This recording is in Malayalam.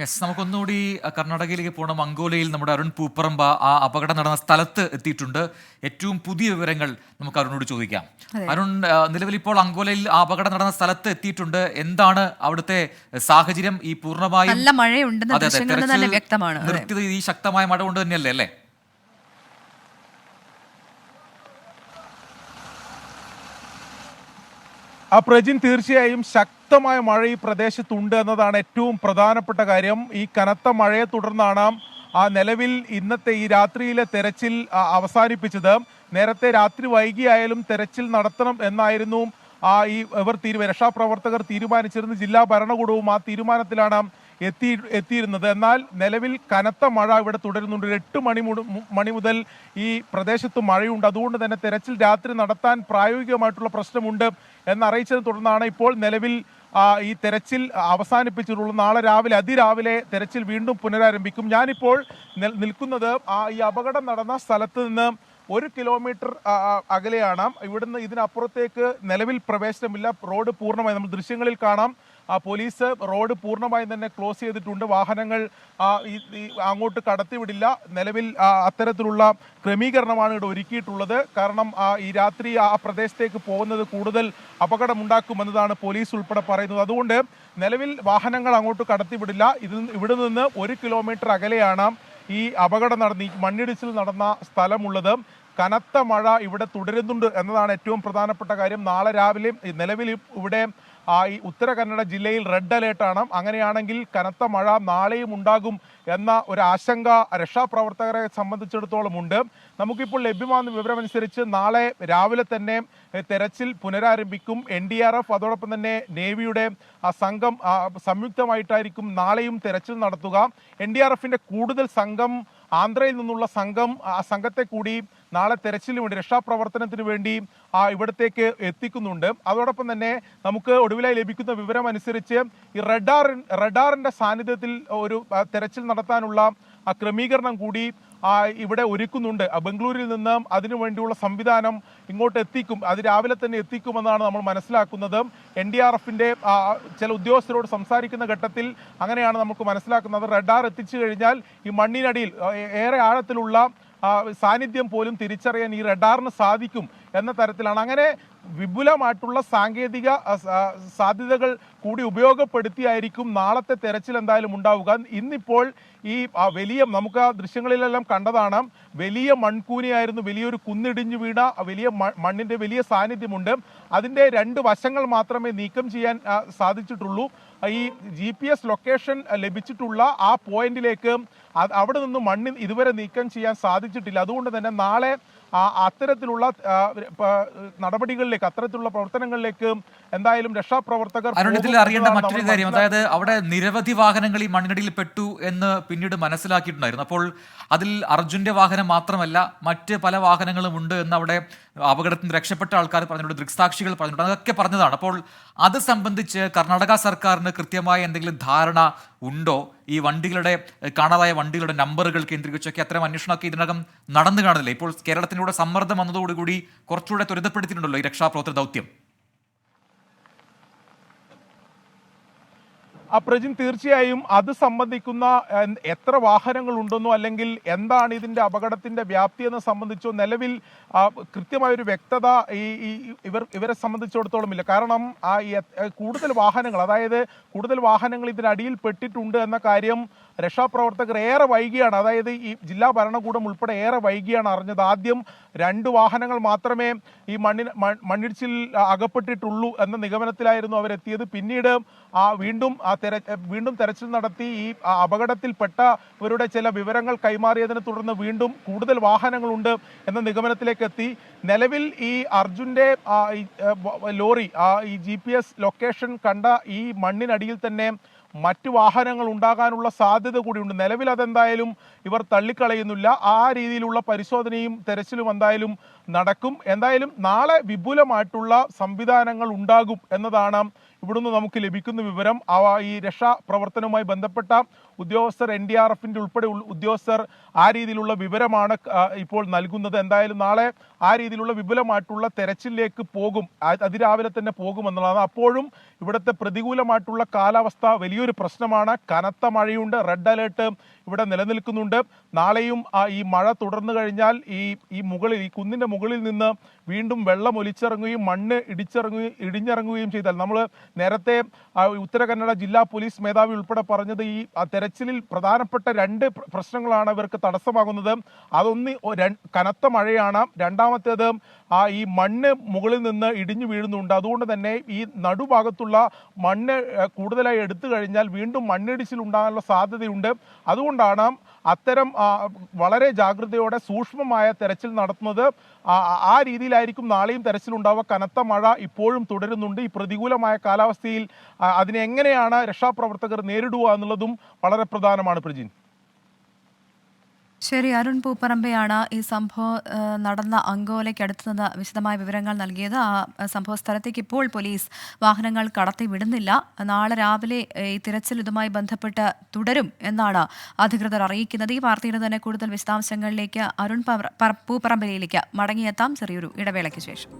യെസ് നമുക്കൊന്നുകൂടി കർണാടകയിലേക്ക് പോകണം. മംഗോലയിൽ നമ്മുടെ അരുൺ പൂപ്പറമ്പ ആ അപകടം നടന്ന സ്ഥലത്ത് എത്തിയിട്ടുണ്ട്. ഏറ്റവും പുതിയ വിവരങ്ങൾ നമുക്ക് അരുണോട് ചോദിക്കാം. അരുൺ നിലവിൽ ഇപ്പോൾ അങ്കോലയിൽ ആ അപകടം നടന്ന സ്ഥലത്ത് എത്തിയിട്ടുണ്ട്. എന്താണ് അവിടുത്തെ സാഹചര്യം? ഈ പൂർണമായും നല്ല അതെ. നിർത്തിയത് ഈ ശക്തമായ മഴ കൊണ്ട് തന്നെയല്ലേ അല്ലേ? ആ പ്രജിൻ തീർച്ചയായും ശക്തമായ മഴ ഈ പ്രദേശത്തുണ്ട് എന്നതാണ് ഏറ്റവും പ്രധാനപ്പെട്ട കാര്യം. ഈ കനത്ത മഴയെ തുടർന്നാണ് ആ നിലവിൽ ഇന്നത്തെ ഈ രാത്രിയിലെ തെരച്ചിൽ അവസാനിപ്പിച്ചത്. നേരത്തെ രാത്രി വൈകിയായാലും തെരച്ചിൽ നടത്തണം എന്നായിരുന്നു ആ ഈ ഇവർ തീരുമാന രക്ഷാപ്രവർത്തകർ തീരുമാനിച്ചിരുന്ന ജില്ലാ ഭരണകൂടവും ആ തീരുമാനത്തിലാണ് എത്തി എത്തിയിരുന്നത്. എന്നാൽ നിലവിൽ കനത്ത മഴ ഇവിടെ തുടരുന്നുണ്ട്. എട്ട് മണി മണി മുതൽ ഈ പ്രദേശത്ത് മഴയുണ്ട്. അതുകൊണ്ട് തന്നെ തെരച്ചിൽ രാത്രി നടത്താൻ പ്രായോഗികമായിട്ടുള്ള പ്രശ്നമുണ്ട് എന്നറിയിച്ചതിനെ തുടർന്നാണ് ഇപ്പോൾ നിലവിൽ ഈ തെരച്ചിൽ അവസാനിപ്പിച്ചിട്ടുള്ളത്. നാളെ രാവിലെ അതിരാവിലെ തെരച്ചിൽ വീണ്ടും പുനരാരംഭിക്കും. ഞാനിപ്പോൾ നിൽ- നിൽക്കുന്നത് ഈ അപകടം നടന്ന സ്ഥലത്ത് നിന്ന് ഒരു കിലോമീറ്റർ അകലെയാണ്. ഇവിടുന്ന് ഇതിനപ്പുറത്തേക്ക് നിലവിൽ പ്രവേശനമില്ല. റോഡ് പൂർണമായി നമ്മൾ ദൃശ്യങ്ങളിൽ കാണാം. പോലീസ് റോഡ് പൂർണമായും തന്നെ ക്ലോസ് ചെയ്തിട്ടുണ്ട്. വാഹനങ്ങൾ അങ്ങോട്ട് കടത്തിവിടില്ല. നിലവിൽ അത്തരത്തിലുള്ള ക്രമീകരണമാണ് ഇവിടെ ഒരുക്കിയിട്ടുള്ളത്. കാരണം ഈ രാത്രി ആ പ്രദേശത്തേക്ക് പോകുന്നത് കൂടുതൽ അപകടമുണ്ടാക്കുമെന്നതാണ് പോലീസ് ഉൾപ്പെടെ പറയുന്നത്. അതുകൊണ്ട് നിലവിൽ വാഹനങ്ങൾ അങ്ങോട്ട് കടത്തിവിടില്ല. ഇത് ഇവിടെ നിന്ന് ഒരു കിലോമീറ്റർ അകലെയാണ് ഈ അപകടം നടന്ന ഈ മണ്ണിടിച്ചിൽ നടന്ന സ്ഥലമുള്ളത്. കനത്ത മഴ ഇവിടെ തുടരുന്നുണ്ട് എന്നതാണ് ഏറ്റവും പ്രധാനപ്പെട്ട കാര്യം. നാളെ രാവിലെ നിലവിൽ ഇവിടെ ഈ ഉത്തര കന്നഡ ജില്ലയിൽ റെഡ് അലേർട്ടാണ് അങ്ങനെയാണെങ്കിൽ കനത്ത മഴ നാളെയും ഉണ്ടാകും എന്ന ഒരു ആശങ്ക രക്ഷാപ്രവർത്തകരെ സംബന്ധിച്ചിടത്തോളം ഉണ്ട്. നമുക്കിപ്പോൾ ലഭ്യമാകുന്ന വിവരമനുസരിച്ച് നാളെ രാവിലെ തന്നെ തെരച്ചിൽ പുനരാരംഭിക്കും. എൻ ഡി ആർ എഫ് അതോടൊപ്പം തന്നെ നേവിയുടെ സംഘം സംയുക്തമായിട്ടായിരിക്കും നാളെയും തെരച്ചിൽ നടത്തുക. എൻ ഡി ആർ എഫിന്റെ കൂടുതൽ സംഘം ആന്ധ്രയിൽ നിന്നുള്ള സംഘം ആ സംഘത്തെ കൂടി നാളെ തെരച്ചിലിന് വേണ്ടി രക്ഷാപ്രവർത്തനത്തിന് വേണ്ടി ആ ഇവിടത്തേക്ക് എത്തിക്കുന്നുണ്ട്. അതോടൊപ്പം തന്നെ നമുക്ക് ഒടുവിലായി ലഭിക്കുന്ന വിവരം അനുസരിച്ച് ഈ റഡാർ റഡാറിന്റെ സാന്നിധ്യത്തിൽ ഒരു തെരച്ചിൽ നടത്താനുള്ള ആ ക്രമീകരണം കൂടി ഇവിടെ ഒരുക്കുന്നുണ്ട്. ബംഗളൂരിൽ നിന്ന് അതിനു വേണ്ടിയുള്ള സംവിധാനം ഇങ്ങോട്ട് എത്തിക്കും. അത് രാവിലെ തന്നെ എത്തിക്കുമെന്നാണ് നമ്മൾ മനസ്സിലാക്കുന്നത്. എൻ ഡി ആർ എഫിന്റെ ചില ഉദ്യോഗസ്ഥരോട് സംസാരിക്കുന്ന ഘട്ടത്തിൽ അങ്ങനെയാണ് നമുക്ക് മനസ്സിലാക്കുന്നത്. റഡാർ എത്തിച്ചു കഴിഞ്ഞാൽ ഈ മണ്ണിനടിയിൽ ഏറെ ആഴത്തിലുള്ള സാന്നിധ്യം പോലും തിരിച്ചറിയാൻ ഈ റഡാറിന് സാധിക്കും. എന്ന തരത്തിലാണ്. അങ്ങനെ വിപുലമായിട്ടുള്ള സാങ്കേതിക സാധ്യതകൾ കൂടി ഉപയോഗപ്പെടുത്തിയായിരിക്കും നാളത്തെ തെരച്ചിൽ എന്തായാലും ഉണ്ടാവുക. ഇന്നിപ്പോൾ ഈ വലിയ നമുക്ക് ആ ദൃശ്യങ്ങളിലെല്ലാം കണ്ടതാണ് വലിയ മൺകൂനിയായിരുന്നു വലിയൊരു കുന്നിടിഞ്ഞു വീണ വലിയ മണ്ണിന്റെ വലിയ സാന്നിധ്യമുണ്ട്. അതിന്റെ രണ്ട് വശങ്ങൾ മാത്രമേ നീക്കം ചെയ്യാൻ സാധിച്ചിട്ടുള്ളൂ. ഈ ജി പി എസ് ലൊക്കേഷൻ ലഭിച്ചിട്ടുള്ള ആ പോയിന്റിലേക്ക് അവിടെ നിന്ന് മണ്ണിൽ ഇതുവരെ നീക്കം ചെയ്യാൻ സാധിച്ചിട്ടില്ല. അതുകൊണ്ട് തന്നെ നാളെ അത്തരത്തിലുള്ള നടപടികളിലേക്ക് അത്തരത്തിലുള്ള പ്രവർത്തനങ്ങളിലേക്ക് എന്തായാലും രക്ഷാപ്രവർത്തകർ അരുണത്തിൽ അറിയേണ്ട മറ്റൊരു കാര്യം. അതായത് അവിടെ നിരവധി വാഹനങ്ങൾ ഈ മണ്ണിനടിയിൽ പെട്ടു എന്ന് പിന്നീട് മനസ്സിലാക്കിയിട്ടുണ്ടായിരുന്നു. അപ്പോൾ അതിൽ അർജുന്റെ വാഹനം മാത്രമല്ല മറ്റ് പല വാഹനങ്ങളും ഉണ്ട് എന്ന് അവിടെ അപകടത്തിൽ നിന്ന് രക്ഷപ്പെട്ട ആൾക്കാർ പറഞ്ഞിട്ടുണ്ട് ദൃക്സാക്ഷികൾ പറഞ്ഞിട്ടുണ്ട് അതൊക്കെ പറഞ്ഞതാണ്. അപ്പോൾ അത് സംബന്ധിച്ച് കർണാടക സർക്കാരിന് കൃത്യമായ എന്തെങ്കിലും ധാരണ ഉണ്ടോ? ഈ വണ്ടികളുടെ കാണാതായ വണ്ടികളുടെ നമ്പറുകൾ കേന്ദ്രീകരിച്ചൊക്കെ അത്തരം അന്വേഷണമൊക്കെ ഇതിനകം നടന്നു കാണുന്നില്ല? ഇപ്പോൾ കേരളത്തിലൂടെ സമ്മർദ്ദം വന്നതോടുകൂടി കുറച്ചുകൂടെ ത്വരിതപ്പെടുത്തിയിട്ടുണ്ടല്ലോ ഈ രക്ഷാപ്രവർത്തന ദൗത്യം. പ്രജിൻ തീർച്ചയായും അത് സംബന്ധിക്കുന്ന എത്ര വാഹനങ്ങൾ ഉണ്ടെന്നോ അല്ലെങ്കിൽ എന്താണ് ഇതിന്റെ അപകടത്തിന്റെ വ്യാപ്തി എന്ന് സംബന്ധിച്ചോ നിലവിൽ കൃത്യമായൊരു വ്യക്തത ഈ ഇവർ ഇവരെ സംബന്ധിച്ചിടത്തോളം ഇല്ല കാരണം ആ കൂടുതൽ വാഹനങ്ങൾ അതായത് കൂടുതൽ വാഹനങ്ങൾ ഇതിനടിയിൽ പെട്ടിട്ടുണ്ട് എന്ന കാര്യം രക്ഷാപ്രവർത്തകർ ഏറെ വൈകിയാണ്. അതായത് ഈ ജില്ലാ ഭരണകൂടം ഉൾപ്പെടെ ഏറെ വൈകിയാണ് അറിഞ്ഞത്. ആദ്യം രണ്ട് വാഹനങ്ങൾ മാത്രമേ ഈ മണ്ണിന് മണ്ണിടിച്ചിൽ അകപ്പെട്ടിട്ടുള്ളൂ എന്ന നിഗമനത്തിലായിരുന്നു അവരെത്തിയത്. പിന്നീട് ആ വീണ്ടും ആ തെര വീണ്ടും തെരച്ചിൽ നടത്തി ഈ അപകടത്തിൽപ്പെട്ടവരുടെ ചില വിവരങ്ങൾ കൈമാറിയതിനെ തുടർന്ന് വീണ്ടും കൂടുതൽ വാഹനങ്ങളുണ്ട് എന്ന നിഗമനത്തിലേക്ക് എത്തി നിലവിൽ ഈ വ- ലോറി ഈ ജി ലൊക്കേഷൻ കണ്ട ഈ മണ്ണിനടിയിൽ തന്നെ മറ്റു വാഹനങ്ങൾ ഉണ്ടാകാനുള്ള സാധ്യത കൂടിയുണ്ട്. നിലവിൽ അതെന്തായാലും ഇവർ തള്ളിക്കളയുന്നില്ല. ആ രീതിയിലുള്ള പരിശോധനയും തെരച്ചിലും എന്തായാലും നടക്കും. എന്തായാലും നാളെ വിപുലമായിട്ടുള്ള സംവിധാനങ്ങൾ ഉണ്ടാകും എന്നതാണ് ഇവിടുന്ന് നമുക്ക് ലഭിക്കുന്ന വിവരം. അവ ഈ രക്ഷാ പ്രവർത്തനവുമായി ബന്ധപ്പെട്ട ഉദ്യോഗസ്ഥർ എൻ ഡി ആർ എഫിന്റെ ഉൾപ്പെടെ ഉദ്യോഗസ്ഥർ ആ രീതിയിലുള്ള വിവരമാണ് ഇപ്പോൾ നൽകുന്നത്. എന്തായാലും നാളെ ആ രീതിയിലുള്ള വിപുലമായിട്ടുള്ള തെരച്ചിലേക്ക് പോകും. അതിരാവിലെ തന്നെ പോകുമെന്നുള്ളതാണ് അപ്പോഴും ഇവിടുത്തെ പ്രതികൂലമായിട്ടുള്ള കാലാവസ്ഥ വലിയൊരു പ്രശ്നമാണ്. കനത്ത മഴയുണ്ട്. റെഡ് അലേർട്ട് ഇവിടെ നിലനിൽക്കുന്നുണ്ട്. നാളെയും ഈ മഴ തുടർന്നു കഴിഞ്ഞാൽ ഈ ഈ മുകളിൽ ഈ കുന്നിന്റെ മുകളിൽ നിന്ന് വീണ്ടും വെള്ളം ഒലിച്ചിറങ്ങുകയും മണ്ണ് ഇടിച്ചിറങ്ങുകയും ഇടിഞ്ഞിറങ്ങുകയും ചെയ്താൽ നമ്മൾ നേരത്തെ ഉത്തര കന്നഡ ജില്ലാ പോലീസ് മേധാവി ഉൾപ്പെടെ പറഞ്ഞത് ഈ തെരച്ചിലിൽ പ്രധാനപ്പെട്ട രണ്ട് പ്രശ്നങ്ങളാണ് ഇവർക്ക് തടസ്സമാകുന്നത്. അതൊന്ന് കനത്ത മഴയാണ്. രണ്ടാമത്തേത് ആ ഈ മണ്ണ് മുകളിൽ നിന്ന് ഇടിഞ്ഞു വീഴുന്നുണ്ട്. അതുകൊണ്ട് തന്നെ ഈ നടുഭാഗത്തുള്ള മണ്ണ് കൂടുതലായി എടുത്തു കഴിഞ്ഞാൽ വീണ്ടും മണ്ണിടിച്ചിൽ ഉണ്ടാകാനുള്ള സാധ്യതയുണ്ട്. അതുകൊണ്ടാണ് അത്തരം വളരെ ജാഗ്രതയോടെ സൂക്ഷ്മമായ തെരച്ചിൽ നടത്തുന്നത് ആ രീതിയിലായിരിക്കും നാളെയും തെരച്ചിൽ ഉണ്ടാവുക കനത്ത മഴ ഇപ്പോഴും തുടരുന്നുണ്ട്. ഈ പ്രതികൂലമായ കാലാവസ്ഥയിൽ അതിനെങ്ങനെയാണ് രക്ഷാപ്രവർത്തകർ നേരിടുക എന്നുള്ളതും വളരെ പ്രധാനമാണ് പ്രജിൻ. ശരി അരുൺ പൂപ്പറമ്പയാണ് ഈ സംഭവം നടന്ന അങ്കോലയ്ക്ക് അടുത്ത് നിന്ന് വിശദമായ വിവരങ്ങൾ നൽകിയത്. ആ സംഭവ സ്ഥലത്തേക്ക് ഇപ്പോൾ പോലീസ് വാഹനങ്ങൾ കടത്തി വിടുന്നില്ല. നാളെ രാവിലെ ഈ തിരച്ചിൽ ഇതുമായി ബന്ധപ്പെട്ട് തുടരും എന്നാണ് അധികൃതർ അറിയിക്കുന്നത്. ഈ വാർത്തയുടെ തന്നെ കൂടുതൽ വിശദാംശങ്ങളിലേക്ക് അരുൺ പൂപ്പറമ്പയിലേക്ക് മടങ്ങിയെത്താം. ചെറിയൊരു ഇടവേളയ്ക്ക് ശേഷം.